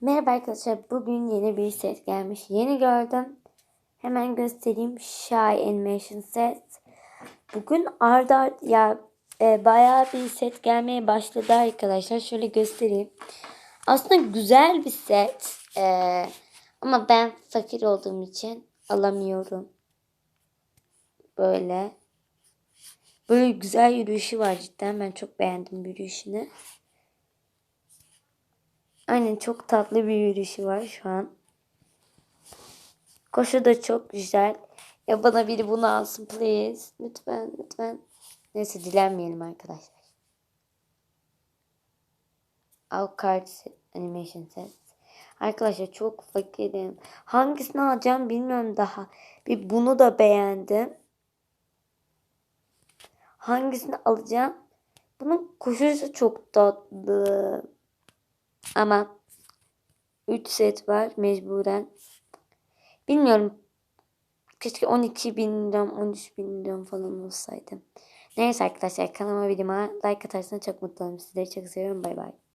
Merhaba arkadaşlar. Bugün yeni bir set gelmiş. Yeni gördüm. Hemen göstereyim. Shy Animation Set. Bugün arda ard- ya e, bayağı bir set gelmeye başladı arkadaşlar. Şöyle göstereyim. Aslında güzel bir set. E, ama ben fakir olduğum için alamıyorum. Böyle. Böyle güzel yürüyüşü var cidden. Ben çok beğendim yürüyüşünü. Aynen çok tatlı bir yürüyüşü var şu an. Koşu da çok güzel. Ya bana biri bunu alsın please. Lütfen lütfen. Neyse dilenmeyelim arkadaşlar. Al Cards Animation Set. Arkadaşlar çok fakirim. Hangisini alacağım bilmiyorum daha. Bir bunu da beğendim. Hangisini alacağım? Bunun koşusu çok tatlı. Ama 3 set var mecburen. Bilmiyorum. Keşke 12 bin liram, 13 bin liram falan olsaydı. Neyse arkadaşlar kanalıma videoma like atarsanız çok mutlu olurum. Sizleri çok seviyorum. Bay bay.